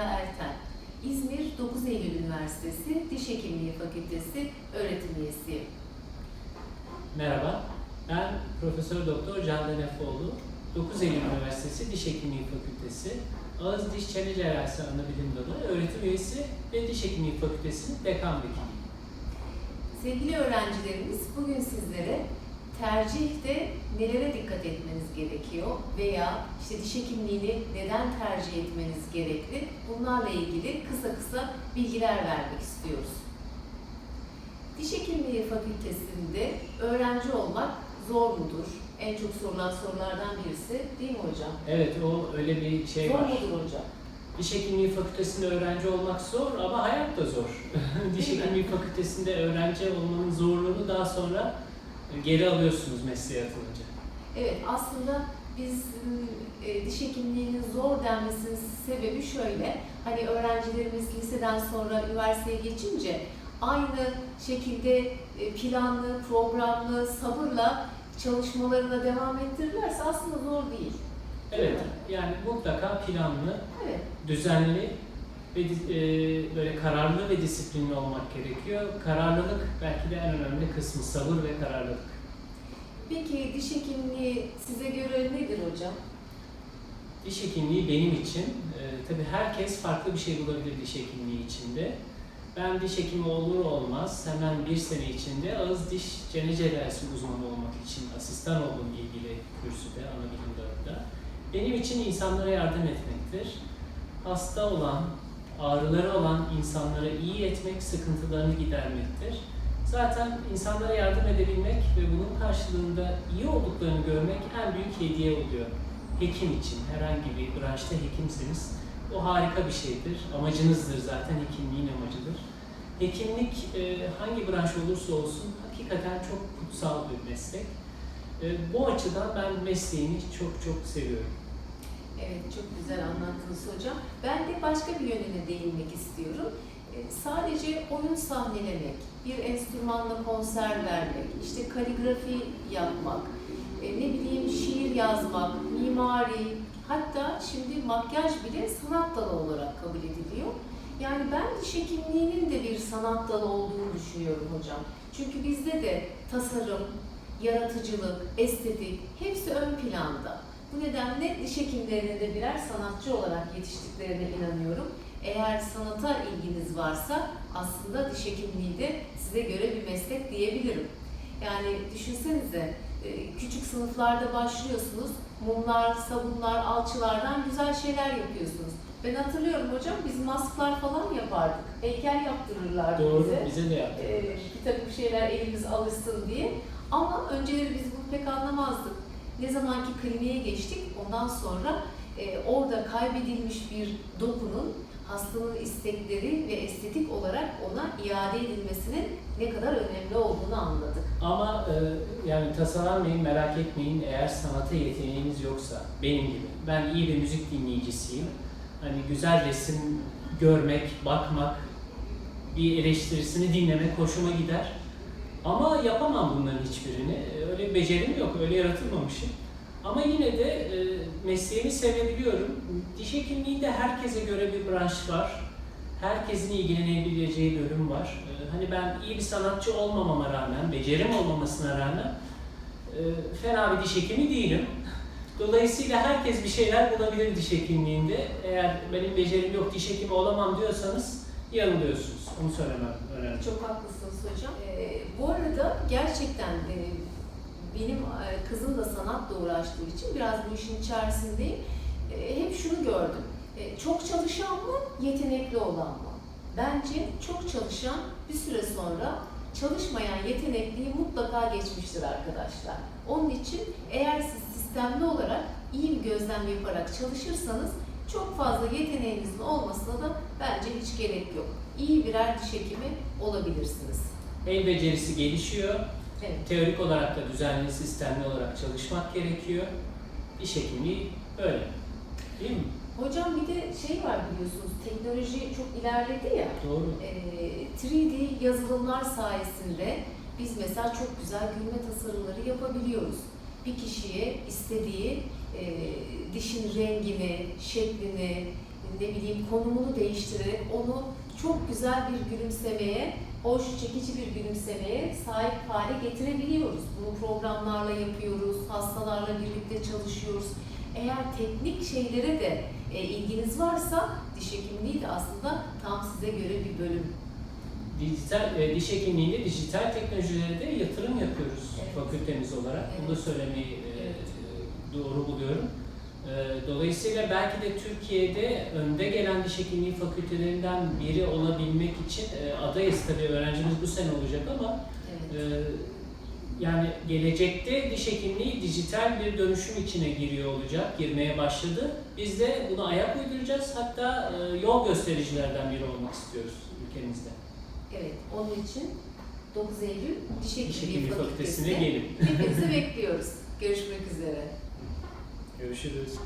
Erten. İzmir 9 Eylül Üniversitesi Diş Hekimliği Fakültesi öğretim üyesiyim. Merhaba, ben Profesör Doktor Can Denefoğlu, 9 Eylül Üniversitesi Diş Hekimliği Fakültesi, Ağız Diş Çene Cerrahisi Anabilim Dalı öğretim üyesi ve Diş Hekimliği Fakültesi'nin dekan vekiliyim. Sevgili öğrencilerimiz bugün sizlere tercihte nelere dikkat etmeniz gerekiyor veya işte diş hekimliğini neden tercih etmeniz gerekli bunlarla ilgili kısa kısa bilgiler vermek istiyoruz. Diş hekimliği fakültesinde öğrenci olmak zor mudur? En çok sorulan sorulardan birisi değil mi hocam? Evet, o öyle bir şey zor var. mudur hocam? Diş Hekimliği Fakültesi'nde öğrenci olmak zor ama hayat da zor. Diş? Hekimliği Fakültesi'nde öğrenci olmanın zorluğunu daha sonra geri alıyorsunuz mesleğe atılınca. Evet aslında biz e, diş hekimliğinin zor denmesinin sebebi şöyle. Hani öğrencilerimiz liseden sonra üniversiteye geçince aynı şekilde e, planlı, programlı, sabırla çalışmalarına devam ettirirlerse aslında zor değil. Evet, yani mutlaka planlı, Evet. düzenli ve e, böyle kararlı ve disiplinli olmak gerekiyor. Kararlılık belki de en önemli kısmı sabır ve kararlılık. Peki diş hekimliği size göre nedir hocam? Diş hekimliği benim için, e, tabii herkes farklı bir şey bulabilir diş hekimliği içinde. Ben diş hekimi olur olmaz hemen bir sene içinde ağız diş çene cerrahisi uzmanı olmak için asistan oldum ilgili kürsüde, ana bilim dalında. Benim için insanlara yardım etmektir. Hasta olan, ağrıları olan insanlara iyi etmek, sıkıntılarını gidermektir. Zaten insanlara yardım edebilmek ve bunun karşılığında iyi olduklarını görmek en büyük hediye oluyor. Hekim için, herhangi bir branşta hekimseniz o harika bir şeydir. Amacınızdır zaten, hekimliğin amacıdır. Hekimlik e, hangi branş olursa olsun hakikaten çok kutsal bir meslek. E, bu açıdan ben mesleğimi çok çok seviyorum. Evet, çok güzel anlattınız hocam. Ben de başka bir yönüne değinmek istiyorum. Ee, Sadece oyun sahnelemek, bir enstrümanla konser vermek, işte kaligrafi yapmak, e, ne bileyim şiir yazmak, mimari, hatta şimdi makyaj bile sanat dalı olarak kabul ediliyor. Yani ben diş hekimliğinin de bir sanat dalı olduğunu düşünüyorum hocam. Çünkü bizde de tasarım, yaratıcılık, estetik hepsi ön planda. Bu nedenle diş hekimlerinin de birer sanatçı olarak yetiştiklerine inanıyorum. Eğer sanata ilginiz varsa aslında diş hekimliği de size göre bir meslek diyebilirim. Yani düşünsenize e, küçük sınıflarda başlıyorsunuz. Mumlar, sabunlar, alçılardan güzel şeyler yapıyorsunuz. Ben hatırlıyorum hocam biz masklar falan yapardık. Heykel yaptırırlardı Doğru, bize bize de yaptı. e, bir takım şeyler elimiz alışsın diye. Ama önceleri biz bunu pek anlamazdık. Ne zamanki kliniğe geçtik ondan sonra e, orada kaybedilmiş bir dokunun hastanın istekleri ve estetik olarak ona iade edilmesinin ne kadar önemli olduğunu anladık. Ama e, yani tasalanmayın, merak etmeyin eğer sanata yeteneğiniz yoksa benim gibi. Ben iyi bir müzik dinleyicisiyim. Hani güzel resim görmek, bakmak, bir eleştirisini dinlemek hoşuma gider. Ama yapamam bunların hiçbirini. Becerim yok, öyle yaratılmamışım. Ama yine de e, mesleğimi sevebiliyorum. Diş hekimliğinde herkese göre bir branş var. Herkesin ilgilenebileceği bölüm var. E, Hani ben iyi bir sanatçı olmamama rağmen, becerim olmamasına rağmen e, fena bir diş hekimi değilim. Dolayısıyla herkes bir şeyler bulabilir diş hekimliğinde. Eğer benim becerim yok, diş hekimi olamam diyorsanız yanılıyorsunuz. Onu söylemem önemli. Çok haklısınız hocam. Ee, bu arada gerçekten e, benim e, kızım da sanatla uğraştığı için biraz bu işin içerisindeyim. E, hep şunu gördüm. E, çok çalışan mı, yetenekli olan mı? Bence çok çalışan bir süre sonra çalışmayan yetenekliyi mutlaka geçmiştir arkadaşlar. Onun için eğer siz sistemli olarak iyi bir gözlem yaparak çalışırsanız çok fazla yeteneğinizin olmasına da bence hiç gerek yok. İyi birer diş hekimi olabilirsiniz. El becerisi gelişiyor. Evet. Teorik olarak da düzenli, sistemli olarak çalışmak gerekiyor. Diş hekimliği böyle. Değil mi? Hocam bir de şey var biliyorsunuz, teknoloji çok ilerledi ya. Doğru. Ee, 3D yazılımlar sayesinde biz mesela çok güzel gülme tasarımları yapabiliyoruz. Bir kişiye istediği e, dişin rengini, şeklini, ne bileyim konumunu değiştirerek onu çok güzel bir gülümsemeye, hoş, çekici bir gülümsemeye sahip hale getirebiliyoruz. Bunu programlarla yapıyoruz, hastalarla birlikte çalışıyoruz. Eğer teknik şeylere de e, ilginiz varsa diş hekimliği de aslında tam size göre bir bölüm. Dijital, e, diş hekimliğinde dijital teknolojilere de yatırım yapıyoruz Evet. fakültemiz olarak. Bunu da Evet. söylemeyi e, Evet. e, doğru buluyorum. E, Dolayısıyla belki de Türkiye'de önde gelen diş hekimliği fakültelerinden biri olabilmek için e, adayız tabii öğrencimiz bu sene olacak ama Evet. e, yani gelecekte diş hekimliği dijital bir dönüşüm içine giriyor olacak, girmeye başladı. Biz de buna ayak uyduracağız. Hatta e, yol göstericilerden biri olmak istiyoruz ülkemizde. Evet, onun için 9 Eylül Diş Diş Hekimliği hekimliği fakültesine Fakültesi'ne gelin. hepinizi bekliyoruz. Görüşmek üzere. Görüşürüz.